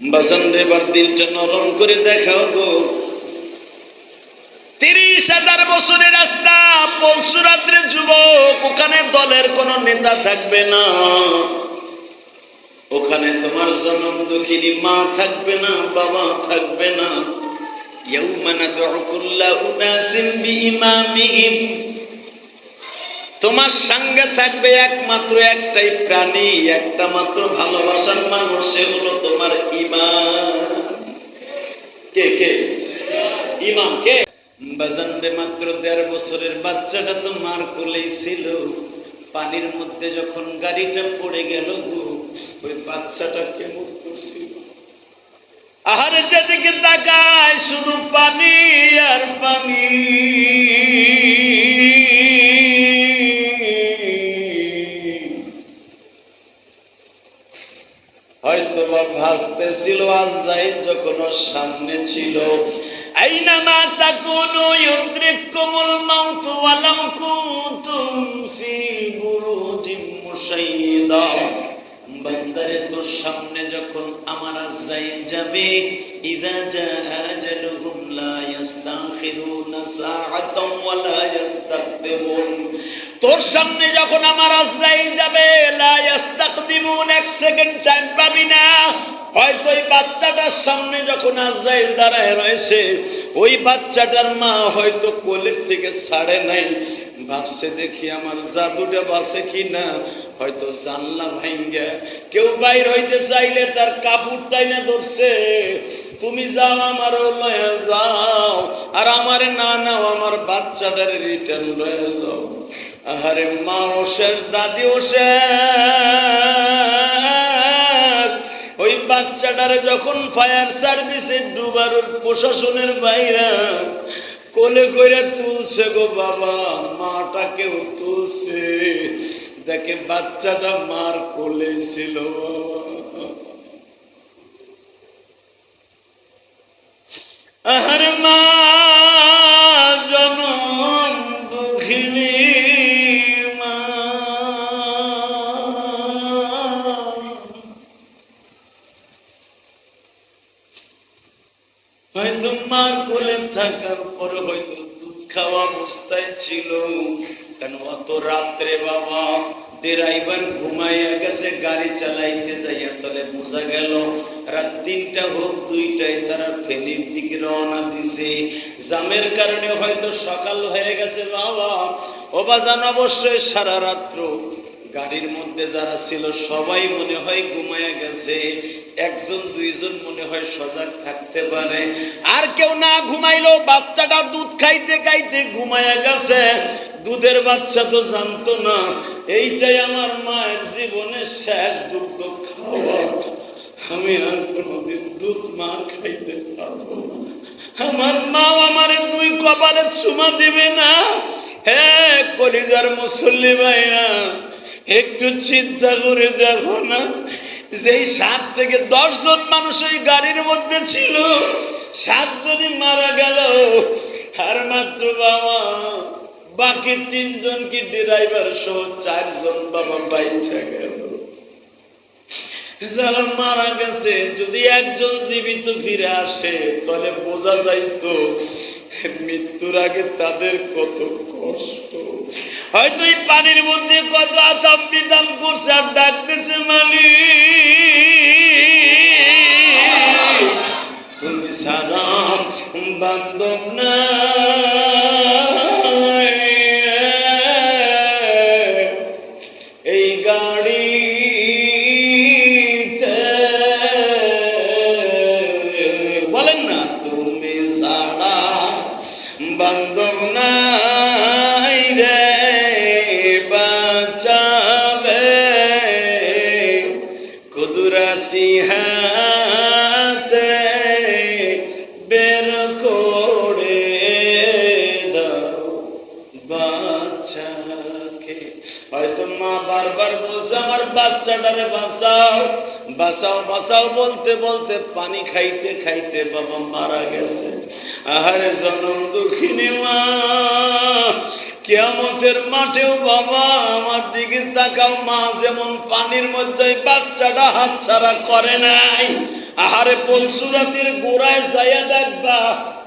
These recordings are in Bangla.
বাজান রে এবার দিলটা নরম করে দেখাও গো। তিরিশ হাজার বছরের রাস্তা, পরশুরাত্রে যুবক, ওখানে দলের কোনো নেতা থাকবে না। ওখানে তোমার জনম দুঃখিনী মা থাকবে না, বাবা থাকবে না। ইয়াউমা নাদউ কুল্লা উনাসিম বিইমামিহিম তোমার সঙ্গে থাকবে একমাত্র একটাই প্রাণী, একটা মাত্র ভালোবাসার মানুষ, সে হলো তোমার ইমান কে কে? ইমাম কে? বাজানরে মাত্র দেড় বছরের বাচ্চাটা তো মার কোলেই ছিল। পানির মধ্যে যখন গাড়িটা পড়ে গেল গো, ওই বাচ্চাটা কেমন করছিল। আহারে যেদিকে তাকায় শুধু পানি আর পানি। ভাবতেছিল আজরাইল যখন সামনে ছিল। আইনামা তাকুনু ইউদ্রিকুমুল মাউত কুনতুম ফি মুশাইয়্যিদা বান্দারে, তোর সামনে যখন আমার আজরাইল যাবে, ইদা জাআ আজালুহুম লা ইস্তাখিরুনা সাআতাও ওয়া তোর সামনে যখন আমার আজরাইল যাবে, লা ইস্তাকদিমুন এক সেকেন্ড টাইম পাবি না। হয়তো ওই বাচ্চাটার সামনে যখন আজরাইল দাঁড়ায় রয়েছে, ওই বাচ্চাটার মা হয়তো কোলের থেকে ছাড়ে নাই। ভাবছে, দেখি আমার জাদুটা বাসে কি না হয়তো জানলা ভাঙ্গা। কেউ বাইর হইতে চাইলে তার কাপড়টাই না ধরছে। তুমি যাও আমার লয়ে যাও। আর আমারে না নাও আমার বাচ্চাটার রিটার্ন লয়ে যাও। আহারে মা ও দাদি ও বাচ্চাটারে যখন ফায়ার সার্ভিসের ডুবার প্রশাসনের বাইরা কোলে করে তুলছে গো বাবা, মাটাকেও তুলছে। দেখে বাচ্চাটা মার কোলে ছিল। আহার মা! পরে হয়তো দুধ খাওয়া অবস্থায় ছিল। কেন অত রাত্রে বাবা? ড্রাইভার ঘুমাইয়া গেছে, গাড়ি চালাইতে যাইয়া তলে বোঝা গেল, রাত তিনটা হোক দুইটায় তারা ফেনীর দিকে রওনা দিছে। জামের কারণে হয়তো সকাল হয়ে গেছে বাবা। অবাজান অবশ্যই সারা রাত্র গাড়ির মধ্যে যারা ছিল, সবাই মনে হয় ঘুমায়া গেছে। একজন, দুইজন মনে হয় সজাগ থাকতে পারে। আর কেউ না ঘুমাইলো বাচ্চাটা দুধ খাইতে খাইতে ঘুমায়া গেছে। দুধের বাচ্চা তো জানতো না। এইটাই আমার মায়ের জীবনের শেষ দুগ্ধ খাওয়া। আমি আর কোনোদিন দুধ মার খাইতে পারব না। আমার মা আমারে দুই কপালে চুমা দিবে না। হে কলিজার মুসল্লি ভাইরা একটু চিন্তা করে দেখো না, যেই সাত থেকে দশ জন মানুষ ওই গাড়ির মধ্যে ছিল, সাতজনই মারা গেল। আর মাত্র বাবা, বাকি তিনজন কি ড্রাইভার সহ চারজন বাবা বাইচা গেল। যারা মারা গেছে, যদি একজন জীবিত ফিরে আসে, তাহলে বোঝা যাইতো মৃত্যুর আগে তাদের কত কষ্ট। হয়তো এই পানির মধ্যে কত আতাম বিদাম করছে আর ডাকতেছে মালি তুমি সারা বান্ধব না। বান্ধব নাই রে, বাঁচাবে। কুদরতি হাতে বের করে দাও বাচ্চাকে। হয়তো মা বারবার বলছে, আমার বাচ্চাটারে বাঁচাও। বাঁচাও বাঁচাও বলতে বলতে পানি খাইতে খাইতে বাবা মারা গেছে। আহারে জনম দুঃখিনী মা, কেয়ামতের মাঠেও বাবা আমার দিকে তাকাও মা, যেমন পানির মধ্যে বাচ্চাটা হাত ছাড়া করে নাই। আহারে পঞ্চুরাতির গোড়ায় যাইয়া দেখবা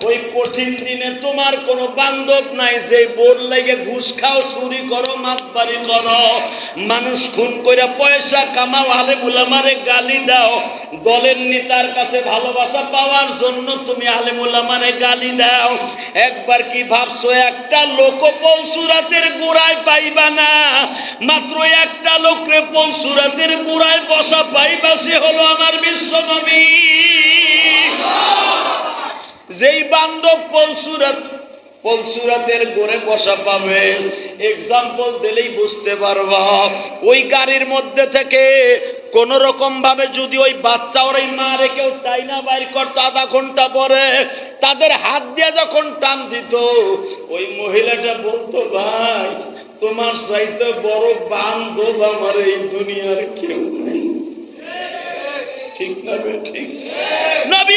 ওই কঠিন দিনে তোমার কোনো বান্ধব নাই, যে বোর লাগে ঘুষ খাও, চুরি করো মাতবাড়ি করো। মানুষ খুন করে পয়সা কামাও, আলে মুলামারে গালি দাও। দলের নেতার কাছে ভালোবাসা পাওয়ার জন্য তুমি আলে মুলামারে গালি দাও। একবার কি ভাবছ, একটা লোক পলসুরাতের গোড়ায় পাইবা না? মাত্র একটা লোকরে পলসুরাতের গোড়ায় বসা পাইবা, সে হলো আমার বিশ্ব নবী যেই বান্ধব পলসুরাত পলসুরাতের গোরে বসা পাবে। এক্সাম্পল দিলেই বুঝতে পারবা। ওই গাড়ির মধ্যে থেকে কোন রকম ভাবে যদি ওই বাচ্চা ওর মারে কেউ টাইনা বাইর করতো আধা ঘণ্টা পরে, তাদের হাত দিয়ে যখন টান দিত, ওই মহিলাটা বলতো, ভাই, তোমার চাইতে বড় বান্ধব আমার এই দুনিয়ার কেউ নাই। ঠিক না বে, ঠিক? নবী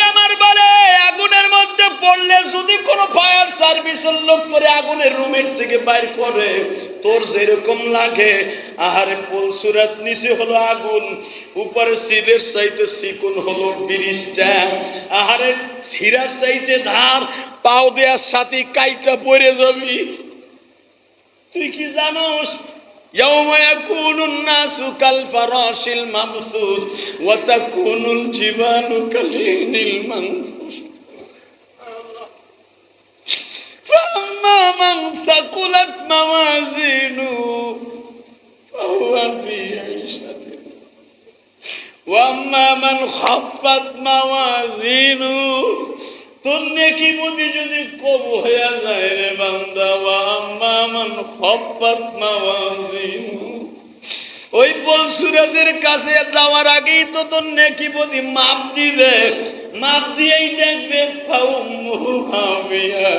পড়লে যদি কোনো ফায়ার সার্ভিসের লোক করে আগুনের রুমের থেকে বাইর করে তোর যেরকম লাগে আহারে পলসুরাত নিচে হলো আগুন উপরে শিবের চাইতে চিকুন হলো ব্রিজটা আহারে হীরার চাইতে ধার পাও দেওয়ার সাথে কাইটা পড়ে যাবি তুই কি জানোস يوم يكون الناس كالفراش المبثوث وتكون الجبال كالعهن المنفوش فأما من ثقلت موازينه فهو في عيشة وأما من خفت موازينه তোর নেকি বুদ্ধি যদি কম হইয়া যায় রে বান্দা ওয়া আম্মা মান খাফফাত মাওয়াজিনু ওই বলসুরাদের কাছে যাওয়ার আগেই তো তোর নেকি বুদ্ধি মাপ দিবে মাপ দিয়েই দেখবে ফাউম্মুহু হাবিয়া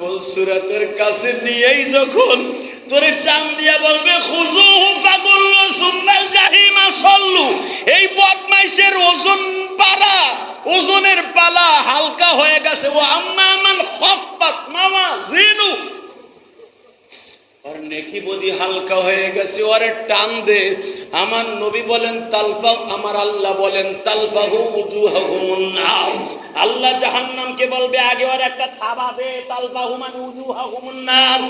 বলসুরাতের কাছে নিয়েই যখন তোরে টান দিয়া বলবে খুজুহু ফাগুল্লু সুন্নাল জাহিমা, সল্লু। এই বদমাইশের ওজন পালা ওজনের পালা হালকা হয়ে গেছে। ও আম্মা মান মামা মাওয়াজিনু। আর নেকি বদি হালকা হয়ে গেছে, ওরে টান দে। আমার নবী বলেন তালফা আমার আল্লাহ বলেন তালফাহু উজুহাহুমুন নার। আল্লাহ জাহান্নামকে বলবে, আগে ওর একটা থাবা দে তালফাহু মানে উজুহাহুমুন নার।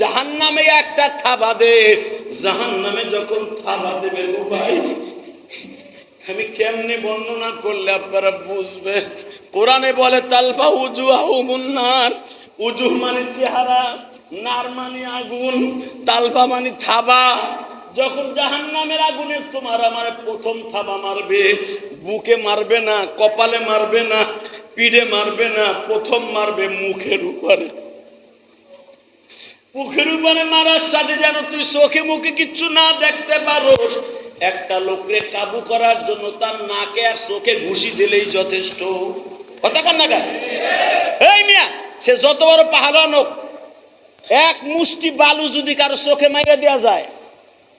জাহান্নামে একটা থাবা দে। জাহান্নামে যখন থাবা দেবে গো ভাই, আমি কেমনে বর্ণনা করলে আপনারা বুঝবেন? কোরআনে বলে তালফা উজু আহুমুন্নার উজু মানে চেহারা। নার মানে আগুন তালফা মানে থাবা, যখন জাহান নামের আগুনে তোমার আমার প্রথম থাবা মারবে, বুকে মারবে না, কপালে মারবে না, পিঠে মারবে না, প্রথম মারবে মুখের উপরে মুখের উপরে মারার সাথে যেন তুই চোখে মুখে কিচ্ছু না দেখতে পারোস, একটা লোককে কাবু করার জন্য তার নাকে আর চোখে ঘুষি দিলেই যথেষ্ট কথা কন না কেন? এই মিয়া, সে যত বড় পাহাড়ান হোক এক মুষ্টি বালু যদি কারও চোখে মাইরা দেওয়া যায়,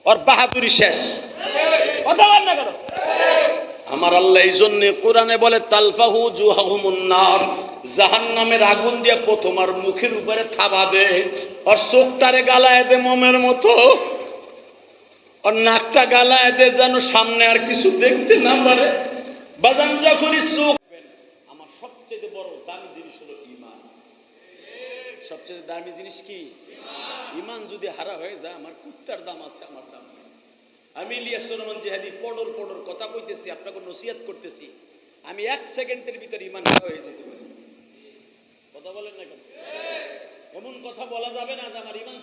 ওর বাহাদুরি শেষ। কথা বল না আমার আল্লাহ এই জন্য কোরআনে বলে, তালফাহু জুহাহুমুন্নার জাহান্নামের আগুন দিয়ে প্রথম আর মুখের উপরে থাবা দে আর চোখটারে গালায় দে মোমের মতো আর নাকটা গালায় দে যেন সামনে আর কিছু দেখতে না পারে। বাজান যখনই চোখ আমার সবচেয়ে বড় দামি সবচেয়ে দামি জিনিস কি? ইমান যদি হারা হয়ে যায়, আমার কুত্তার দাম আছে, আমার দাম আমি ইলিয়াস রহমান জেহাদি পডর পডর কথা কইতেছি, আপনাকে নসিহাত করতেছি। আমি এক সেকেন্ডের ভিতরে ইমান হারা হয়ে যেতে পারি। কথা বলেন না কেন? এমন কথা বলা যাবে না যে আমার ইমান